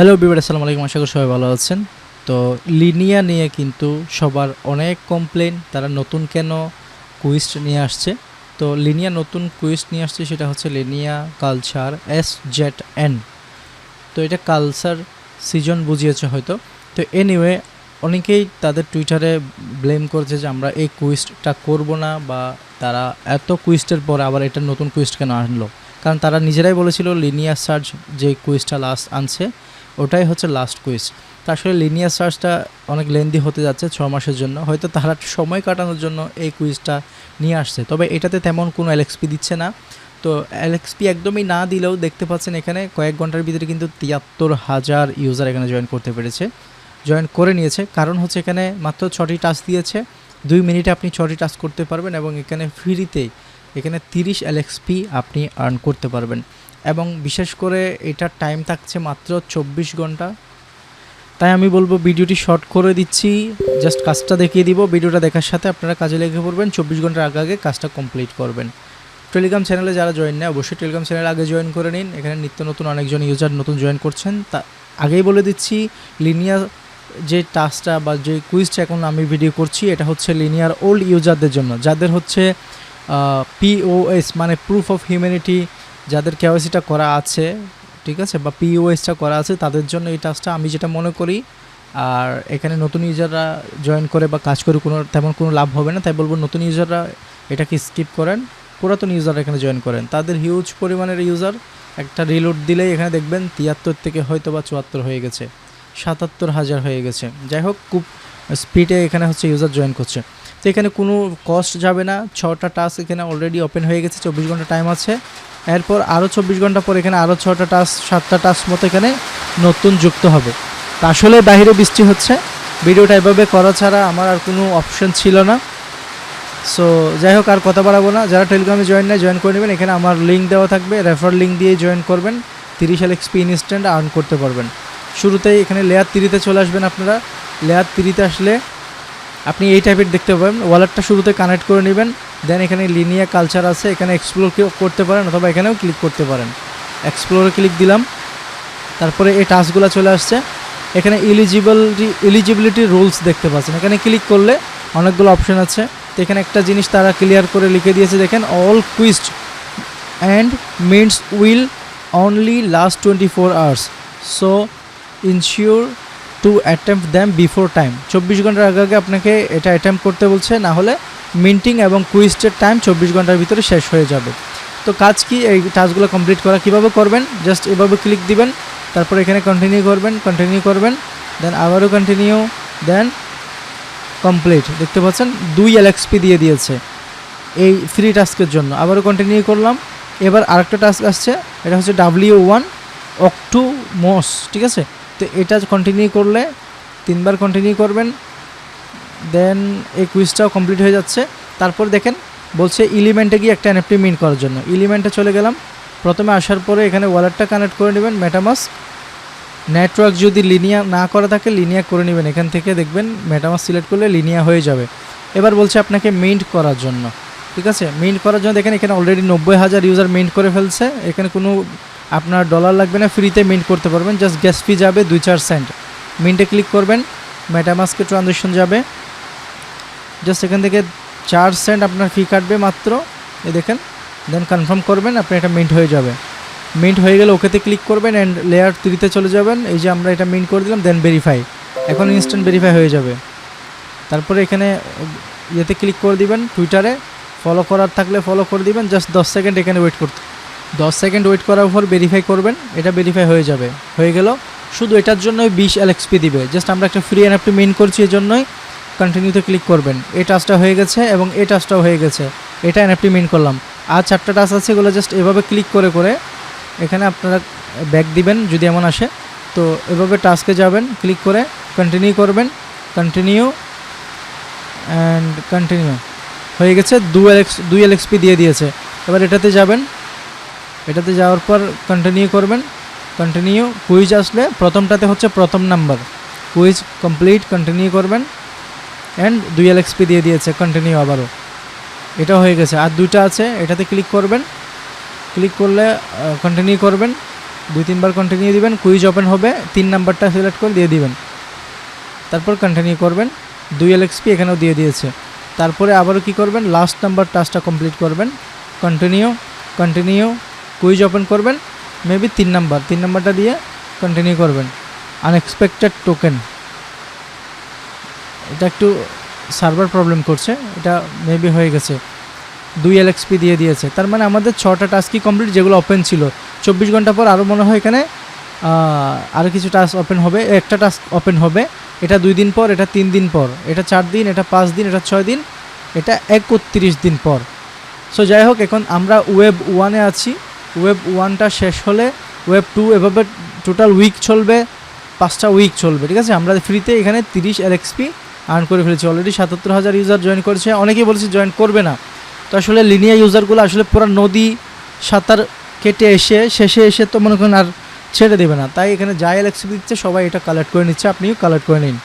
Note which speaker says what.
Speaker 1: Hello Bieber আসসালামু আলাইকুম। আশা করি সবাই ভালো আছেন। তো লিনিয়া নিয়ে কিন্তু সবার অনেক কমপ্লেন তারা নতুন কেন কুইস্ট নিয়ে আসছে? তো লিনিয়া নতুন কুইস্ট নিয়ে আসছে সেটা হচ্ছে Linea culture S Z N তো এটা কালচার সিজন বুঝিয়েছে হয়তো। তো এনিওয়ে অনেকেই তাদের টুইটারে ব্লেম করছে যে আমরা এই কুইস্টটা করব না বা তারা এত কুইস্টের পরে আবার এটা নতুন কুইস্ট কেন আনলো। কারণ তারা নিজেরাই বলেছিল, লিনিয়া সার্চ যে কুইস্টটা লাস্ট আনছে ওটাই হচ্ছে লাস্ট কুইজ তা আসলে লিনিয়ার সার্চটা অনেক লেন্দি হতে যাচ্ছে ছ মাসের জন্য। হয়তো তারা সময় কাটানোর জন্য এই কুইজটা নিয়ে আসছে। তবে এটাতে তেমন কোনো এলএক্সপি দিচ্ছে না। তো এলএক্সপি একদমই না দিলেও দেখতে পাচ্ছেন এখানে কয়েক ঘণ্টার ভিতরে কিন্তু তিয়াত্তর হাজার ইউজার এখানে জয়েন করতে পেরেছে। জয়েন করে নিয়েছে। কারণ হচ্ছে এখানে মাত্র ছটি টাচ দিয়েছে। দুই মিনিটে আপনি ছটি টাচ করতে পারবেন এবং এখানে ফ্রিতেই এখানে তিরিশ এলএক্সপি আপনি আর্ন করতে পারবেন। এবং বিশেষ করে এটার টাইম থাকছে মাত্র চব্বিশ ঘণ্টা। তাই আমি বলব ভিডিওটি শর্ট করে দিচ্ছি জাস্ট কাজটা দেখিয়ে দিব, ভিডিওটা দেখার সাথে আপনারা কাজে লেগে পড়বেন, চব্বিশ ঘণ্টার আগে আগে কাজটা কমপ্লিট করবেন। টেলিগ্রাম চ্যানেলে যারা জয়েন নেয়, অবশ্যই টেলিগ্রাম চ্যানেল আগে জয়েন করে নিন। এখানে নিত্য নতুন অনেকজন ইউজার নতুন জয়েন করছেন। তা আগেই বলে দিচ্ছি লিনিয়ার যে টাস্কটা বা যে কুইজটা এখন আমি ভিডিও করছি, এটা হচ্ছে লিনিয়ার ওল্ড ইউজারদের জন্য। যাদের হচ্ছে পিওএস মানে প্রুফ অফ হিউম্যানিটি যাদের কেওয়াইসিটা করা আছে, ঠিক আছে, বা পিওএসটা করা আছে, তাদের জন্য এই টাস্কটা আমি যেটা মনে করি, আর এখানে নতুন ইউজাররা জয়েন করে বা কাজ করে কোনো, তেমন কোনো লাভ হবে না। তাই বলব নতুন ইউজাররা এটাকে স্কিপ করেন, পুরাতন ইউজাররা এখানে জয়েন করেন। তাদের হিউজ পরিমাণের ইউজার একটা রিলোড দিলেই এখানে দেখবেন তিয়াত্তর থেকে হয়তো বা চুয়াত্তর হয়ে গেছে, সাতাত্তর হাজার হয়ে গেছে। যাই হোক, খুব স্পিডে এখানে হচ্ছে ইউজার জয়েন করছে। তো এখানে কোনো কস্ট যাবে না, ছটা টাস্ক এখানে অলরেডি ওপেন হয়ে গেছে, চব্বিশ ঘণ্টা টাইম আছে। এরপর আরও চব্বিশ ঘণ্টা পর এখানে আরও ছটা টাস্ক, সাতটা টাস্ক মতো এখানে নতুন যুক্ত হবে। তা আসলে বাইরে বৃষ্টি হচ্ছে। ভিডিওটা এভাবে করা ছাড়া আমার আর কোনো অপশন ছিল না। সো যাই হোক, আর কথা বাড়াবো না। যারা টেলিগ্রামে জয়েন নেয় জয়েন করে নেবেন। এখানে আমার লিঙ্ক দেওয়া থাকবে। রেফার লিঙ্ক দিয়ে জয়েন করবেন। তিরিশ এল এক্সপি ইনস্ট্যান্ট আর্ন করতে পারবেন। শুরুতেই এখানে লেয়ার তিরিতে চলে আসবেন আপনারা। লেয়ার তিরিতে আসলে আপনি এই টাইপের দেখতে পাবেন। ওয়ালেটটা শুরুতে কানেক্ট করে নেবেন দেন এখানে লিনিয়া কালচার আছে, এখানে এক্সপ্লোর করতে পারেন অথবা এখানেও ক্লিক করতে পারেন। এক্সপ্লোরে ক্লিক দিলাম, তারপরে এই টাস্কগুলো চলে আসছে। এখানে ইলিজিবিলিটি ইলিজিবিলিটি রুলস দেখতে পাচ্ছেন। এখানে ক্লিক করলে অনেকগুলো অপশন আছে। তো এখানে একটা জিনিস তারা ক্লিয়ার করে লিখে দিয়েছে, দেখেন all quest and means will only last twenty four hours so ensure to attempt them before time চব্বিশ ঘণ্টার আগে আগে আপনাকে এটা অ্যাটেম্প করতে বলছে, না হলে মিন্টিং এবং কুইস্টের টাইম চব্বিশ ঘণ্টার ভিতরে শেষ হয়ে যাবে। তো কাজ কি? এই টাস্কগুলো কমপ্লিট করা কীভাবে করবেন? জাস্ট এভাবে ক্লিক দিবেন, তারপর এখানে কন্টিনিউ করবেন কন্টিনিউ করবেন দেন আবারও কন্টিনিউ দেন কমপ্লিট দেখতে পাচ্ছেন, দুই এলএক্সপি দিয়ে দিয়েছে এই ফ্রি টাস্কের জন্য। আবারও কন্টিনিউ করলাম। এবার আরেকটা টাস্ক আসছে, এটা হচ্ছে ডাব্লিউ ওয়ান অক্টু মস ঠিক আছে? তো এটা কন্টিনিউ করলে, তিনবার কন্টিনিউ করবেন দেন এই কুইজটাও কমপ্লিট হয়ে যাচ্ছে। তারপর দেখেন, বলছে ইলিমেন্টে গিয়ে একটা এনএফটি মিন করার জন্য। ইলিমেন্টে চলে গেলাম। প্রথমে আসার পরে এখানে ওয়ালেটটা কানেক্ট করে নেবেন মেটামাস নেটওয়ার্ক যদি লিনিয়া না করা থাকে লিনিয়া করে নেবেন। এখান থেকে দেখবেন মেটামাস সিলেক্ট করলে লিনিয়া হয়ে যাবে। এবার বলছে আপনাকে মিন্ট করার জন্য। ঠিক আছে? মিন্ট করার জন্য দেখেন, এখানে অলরেডি নব্বই হাজার ইউজার মিন্ট করে ফেলছে। এখানে কোনো আপনার ডলার লাগবে না ফ্রিতে মিন্ট করতে পারবেন জাস্ট গ্যাস ফি যাবে দুই চার সেন্ট মিন্টে ক্লিক করবেন মেটামাস্কে ট্রানজেকশন যাবে। জাস্ট এখান থেকে চার সেন্ট আপনার ফি কাটবে মাত্র এ দেখেন। দেন কনফার্ম করবেন আপনি এটা মিন্ট হয়ে যাবে। মিন্ট হয়ে গেলে ওকেতে ক্লিক করবেন অ্যান্ড লেয়ার থ্রিতে চলে যাবেন। এই যে আমরা এটা মিন্ট করে দিলাম দেন ভেরিফাই এখন ইনস্ট্যান্ট ভেরিফাই হয়ে যাবে। তারপরে এখানে, ইয়েতে ক্লিক করে দিবেন টুইটারে ফলো করার থাকলে ফলো করে দিবেন জাস্ট দশ সেকেন্ড এখানে ওয়েট করতে। দশ সেকেন্ড ওয়েট করার পর ভেরিফাই করবেন, এটা ভেরিফাই হয়ে যাবে। হয়ে গেল, শুধু এটার জন্যই বিশ এলএক্সপি দিবে। জাস্ট আমরা একটা ফ্রি অ্যাপটি মেন করছি এই জন্যই কন্টিনিউতে ক্লিক করবেন। এই টাচটা হয়ে গেছে এবং এই টাচটাও হয়ে গেছে। এটা এনএফটি মেন করলাম। আর চারটা টাচ আছে, এগুলো জাস্ট এভাবে ক্লিক করে করে এখানে আপনারা ব্যাক দিবেন যদি এমন আসে। তো এভাবে টাস্কে যাবেন ক্লিক করে কন্টিনিউ করবেন কন্টিনিউ অ্যান্ড কন্টিনিউ হয়ে গেছে দু এলএক্স দুই এলএক্সপি দিয়ে দিয়েছে। এবার এটাতে যাবেন এটাতে যাওয়ার পর কন্টিনিউ করবেন। কন্টিনিউ কুইজ আসলে প্রথমটাতে হচ্ছে প্রথম নাম্বার কুইজ কমপ্লিট কন্টিনিউ করবেন। অ্যান্ড দুই এল এক্সপি দিয়ে দিয়েছে কন্টিনিউ আবারও। এটা হয়ে গেছে। আর দুইটা আছে, এটাতে ক্লিক করবেন। ক্লিক করলে কন্টিনিউ করবেন। দুই, তিনবার কন্টিনিউ দিবেন। কুইজ ওপেন হবে। তিন নাম্বারটা সিলেক্ট করে দিয়ে দিবেন। তারপর কন্টিনিউ করবেন। দুই এলএক্সপি এখানেও দিয়ে দিয়েছে। তারপরে আবারও কি করবেন? লাস্ট নাম্বার টাস্কটা কমপ্লিট করবেন। কন্টিনিউ কন্টিনিউ কুইজ ওপেন করবেন মেবি তিন নাম্বার তিন নাম্বারটা দিয়ে কন্টিনিউ করবেন। আনএক্সপেক্টেড টোকেন এটা একটু সার্ভার প্রবলেম করছে, এটা মেবি হয়ে গেছে। দুই এল এলএক্সপি দিয়ে দিয়েছে। তার মানে আমাদের ছটা টাস্কই কমপ্লিট যেগুলো ওপেন ছিল। চব্বিশ ঘণ্টা পর আরও মনে হয় এখানে আরও কিছু টাস্ক ওপেন হবে একটা টাস্ক ওপেন হবে। এটা দুই দিন পর, এটা তিন দিন পর। এটা চার দিন, এটা পাঁচ দিন, এটা ছয় দিন, এটা একত্রিশ দিন পর। সো যাই হোক, এখন আমরা ওয়েব ওয়ানে আছি। ওয়েব ওয়ানটা শেষ হলে ওয়েব টু এভাবে টোটাল উইক চলবে, পাঁচটা উইক চলবে, ঠিক আছে? আমরা ফ্রিতে এখানে তিরিশ এলএক্সপি আর্ন করে ফেলেছি। অলরেডি সাতাত্তর হাজার ইউজার জয়েন করেছে। অনেকেই বলেছে জয়েন করবে না। তো আসলে লিনিয়া ইউজারগুলো আসলে পুরো নদী, সাঁতার কেটে এসে, শেষে এসে তো মনে করেন আর ছেড়ে দেবে না। তাই এখানে যা এলএক্সপি দিচ্ছে, সবাই এটা কালেক্ট করে নিচ্ছে। আপনিও কালেক্ট করে নিন।